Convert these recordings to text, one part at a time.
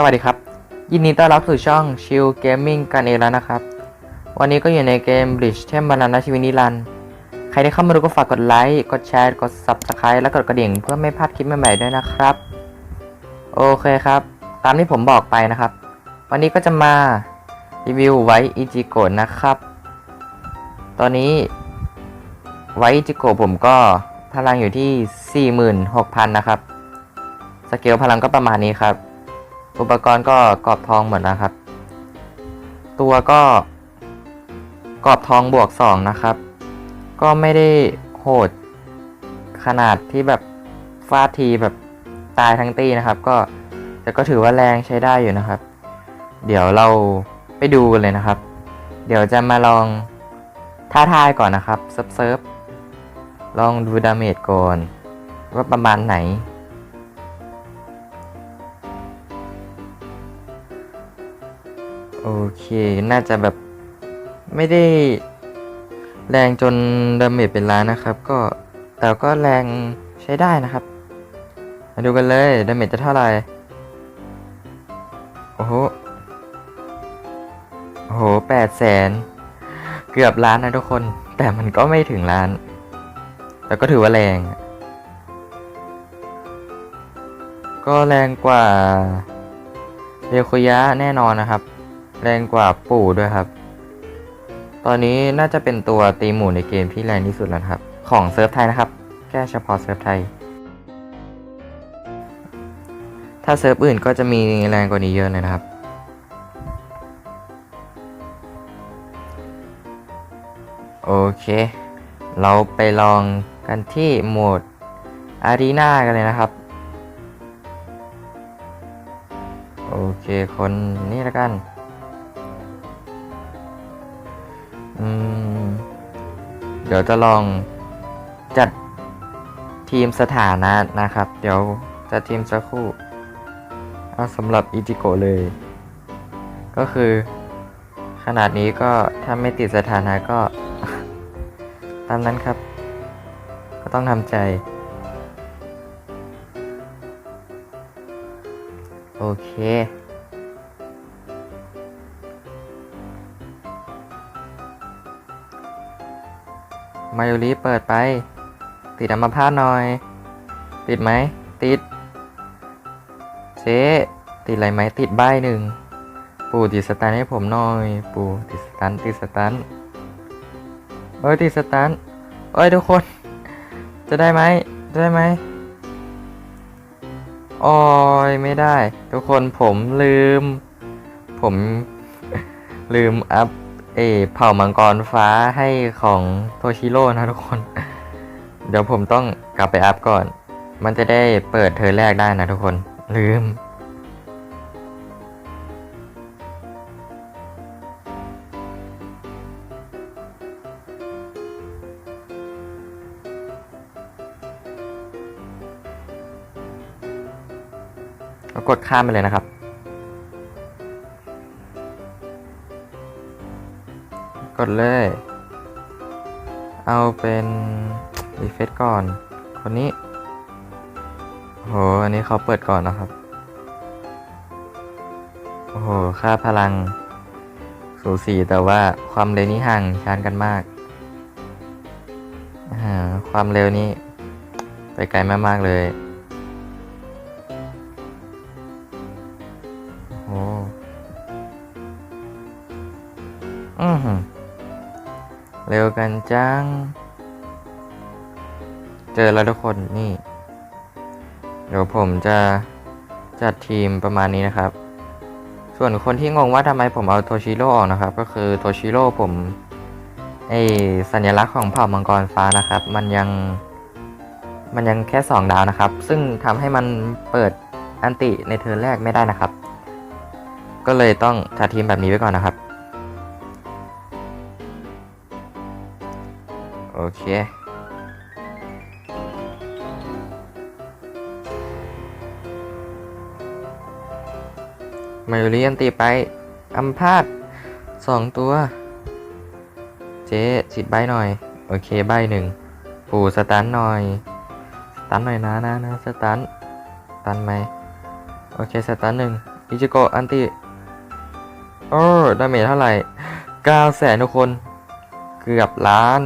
สวัสดีครับ ยินดีต้อนรับสู่ช่อง Chill Gaming กันเองแล้วนะครับ วันนี้ก็อยู่ในเกม Bridge เทมบาลานาชีวินิรันด์ใครที่เข้ามาดูก็ฝากกดไลค์กดแชร์กด Subscribe และกดกระดิ่งเพื่อไม่พลาดคลิปใหม่ๆด้วยนะครับ โอเคครับ ตามที่ผมบอกไปนะครับ วันนี้ก็จะมารีวิวไว้อิจิโกะนะครับ ตอนนี้ไว้อิจิโกะผมก็พลังอยู่ที่ 46,000 นะครับ สเกลพลังก็ประมาณนี้ครับ อุปกรณ์ก็กรอบทองหมดนะครับ ตัวก็กรอบทองบวก 2 นะครับ ก็ไม่ได้โหดขนาดที่แบบฟาดทีแบบตายทั้งตีนะครับ ก็แต่ก็ถือว่าแรงใช้ได้อยู่นะครับ เดี๋ยวเราไปดูกันเลยนะครับ เดี๋ยวจะมาลองท้าทายก่อนนะครับซิร์ฟเซิร์ฟลองดูดาเมจก่อนว่าประมาณไหน โอเค น่าจะแบบไม่ได้แรงจนดาเมจเป็นล้านนะครับ ก็แต่ก็แรงใช้ได้นะครับ มาดูกันเลยดาเมจจะเท่าไหร่ โอ้โห โอ้โหแปดแสน เกือบล้านนะทุกคน แต่มันก็ไม่ถึงล้าน แต่ก็ถือว่าแรง ก็แรงกว่าเรียวคุยะแน่นอนนะครับ แรงกว่าปู่ด้วยครับ ตอนนี้น่าจะเป็นตัวตีหมู่ในเกมที่แรงที่สุดแล้วครับ ของเซิร์ฟไทยนะครับแค่เฉพาะเซิร์ฟไทย ถ้าเซิร์ฟอื่นก็จะมีแรงกว่านี้เยอะเลยนะครับ โอเค เราไปลองกันที่โหมดอารีนากันเลยนะครับ โอเค คนนี้แล้วกัน อืม เดี๋ยวจะลองจัดทีมสถานะนะครับ เดี๋ยวจัดทีมสักครู่เอาสำหรับอิจิโกะเลย ก็คือ ขนาดนี้ก็ถ้าไม่ติดสถานะก็ ตามนั้นครับ ก็ต้องทำใจ โอเค มายูริเปิดไป ติดอัมพาตหน่อย ติดไหม ติด เจ๊ติดอะไรไหมติดใบหนึ่ง ปู่ติดสตันให้ผมหน่อย ปู่ติดสตันติดสตันเอ้ยติดสตันเอ้ยทุกคน จะได้ไหมจะได้ไหมโอ้ยไม่ได้ ทุกคนผมลืม ผมลืมอัพ เออเผ่ามังกรฟ้าให้ของโทชิโร่นะทุกคน เดี๋ยวผมต้องกลับไปอัพก่อน มันจะได้เปิดเทอร์นแรกได้นะทุกคน ลืม กดข้ามไปเลยนะครับ กดเลย เอาเป็นรีเฟซก่อน คนนี้โหอันนี้เขาเปิดก่อนนะครับ โอ้โห ค่าพลัง สูสีแต่ว่าความเร็วนี้ห่างชานกันมากความเร็วนี้ไปไกลมากๆเลยโอ้อือหือ เร็วกันจัง เจอแล้วทุกคนนี่ เดี๋ยวผมจะจัดทีมประมาณนี้นะครับ ส่วนคนที่งงว่าทำไมผมเอาโทชิโร่ออกนะครับ ก็คือโทชิโร่ผมไอสัญลักษณ์ของเผ่ามังกรฟ้านะครับ มันยังมันยังแค่ 2 ดาวนะครับ ซึ่งทำให้มันเปิดอันติในเทิร์แรกไม่ได้นะครับ ก็เลยต้องจัดทีมแบบนี้ไว้ก่อนนะครับ เค มายูริอันตีไป อัมพาตสองตัว เจ๊ฉีดใบหน่อย โอเคใบหนึ่ง ปู่สตันหน่อย สตันหน่อยนะนะนะสตันสตันไหม โอเคสตันหนึ่งอิจิโกะอันติโอ้ดาเมจเท่าไหร่เก้าแสนทุกคน เกือบล้าน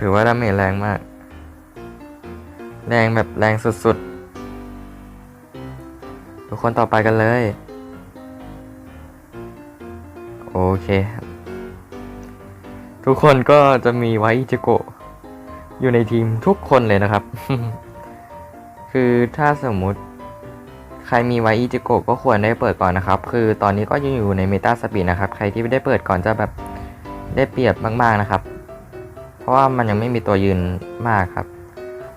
ถือว่าดาเมจแรงมาก แรงแบบแรงสุดๆ ทุกคนต่อไปกันเลย โอเค ทุกคนก็จะมีไวอิจิโกะอยู่ในทีมทุกคนเลยนะครับ คือถ้าสมมุติใครมีไวอิจิโกะก็ควรได้เปิดก่อนนะครับ คือตอนนี้ก็ยังอยู่ในเมตาสปีดนะครับ ใครที่ไม่ได้เปิดก่อนจะแบบได้เปรียบมาก ๆ นะครับ ราะว่ามันยังไม่มีตัวยืนมากครับ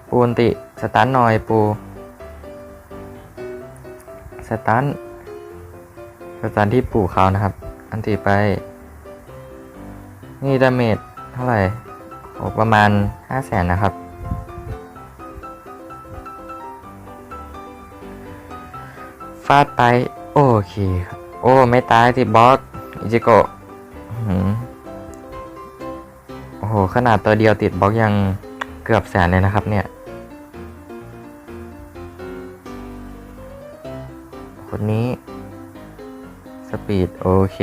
ปูนติสตันหน่อยปูสตันสตันที่ปูเขานะครับ อันติไป นี่ดาเมจเท่าไหร่โอประมาณห้าแสนนะครับ ฟาดไป โอเคครับ โอ้ ไม่ตายติดบอกอิจิโกะ ขนาดตัวเดียวติดบล็อกยังเกือบแสนเลยนะครับเนี่ยคนนี้ สปีด โอเค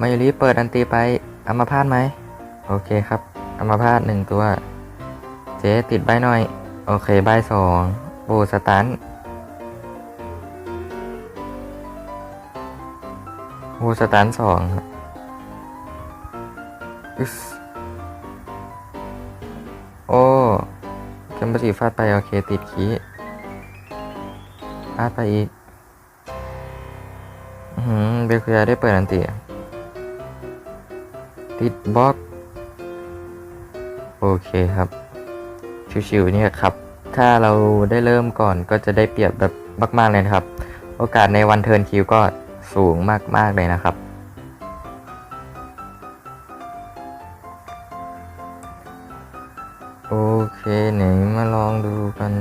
มายุริเปิดอันตีไปเอามาพาดไหม โอเคครับเอามาพาดหนึ่งตัว เจ๊ติดใบหน่อย โอเคใบสองโบสตันโบสตันสองครับอึสโอ้เกมปฏิฟาดไป โอเค ติดขีฟาดไปอีกอือหือเบลคุยาได้เปิดอันตีติดบล็อก โอเคครับ ชิวๆเนี่ยครับ ถ้าเราได้เริ่มก่อนก็จะได้เปรียบแบบมากๆเลยนะครับ โอกาสในวันเทิร์นคิวก็สูงมากๆเลยนะครับ โอเคไหนมาลองดูกัน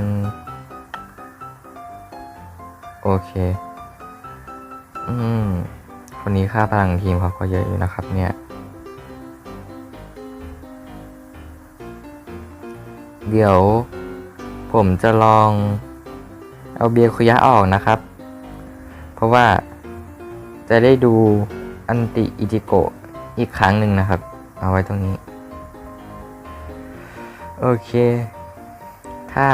โอเค อืมคนนี้ค่าพลังทีมเขาก็เยอะอยู่นะครับเนี่ย เดี๋ยว ผมจะลองเอาเบียร์คุยะออกนะครับ เพราะว่าจะได้ดูอันติอิจิโกะอีกครั้งหนึ่งนะครับ เอาไว้ตรงนี้ โอเค ถ้า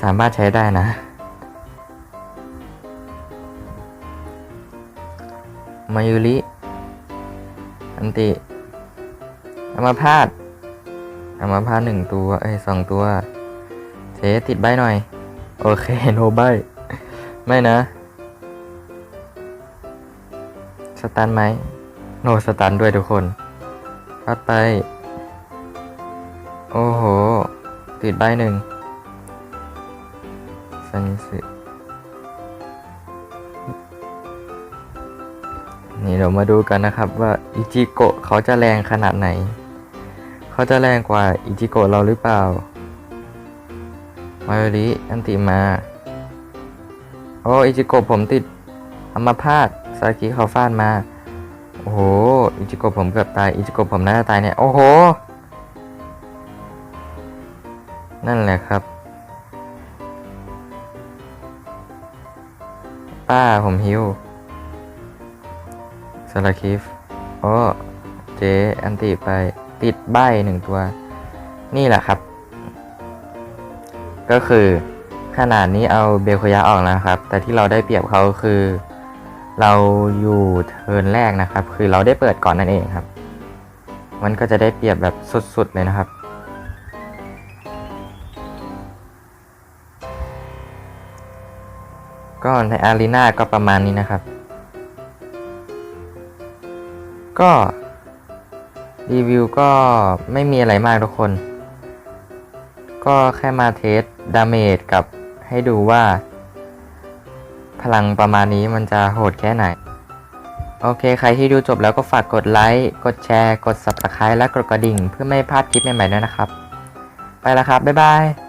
สามารถใช้ได้นะ มายุริ อันติอามาพาด อามาพาหนึ่งตัว เอ้ยสองตัวเจ๊ติดใบหน่อย โอเคโนใบ ไม่นะ สตันไหม โนสตันด้วยทุกคนพัดไป โอ้โห ติดใบหนึ่งซันสึนี่เดี๋ยวมาดูกันนะครับว่าอิจิโกะเขาจะแรงขนาดไหน เขาจะแรงกว่าอิจิโกะเราหรือเปล่า มาริอันติมา โอ้อิจิโกะผมติดอัมาพาตซากิเขาฟาดมา โอ้โห อิจิโกะผมเกือบตาย อิจิโกะผมน่าจะตายเนี่ย โอ้โห นั่นแหละครับ ป้าผมฮิวสลาคิฟ โอ้ เจอันติไป ติดใบหนึ่งตัว นี่แหละครับ ก็คือขนาดนี้เอาเบลโคยะออกแล้วนะครับ แต่ที่เราได้เปรียบเขาคือ เราอยู่เทิร์นแรกนะครับ คือเราได้เปิดก่อนนั่นเองครับ มันก็จะได้เปรียบแบบสุดๆเลยนะครับก็ในอารีนาก็ประมาณนี้นะครับ ก็ รีวิวก็ไม่มีอะไรมากทุกคน ก็แค่มาเทสดาเมจกับให้ดูว่า พลังประมาณนี้มันจะโหดแค่ไหน โอเค ใครที่ดูจบแล้วก็ฝากกดไลค์ กดแชร์ กด subscribe และกดกระดิ่ง เพื่อไม่พลาดคลิปใหม่ๆด้วยนะครับ ไปแล้วครับ บ๊ายบาย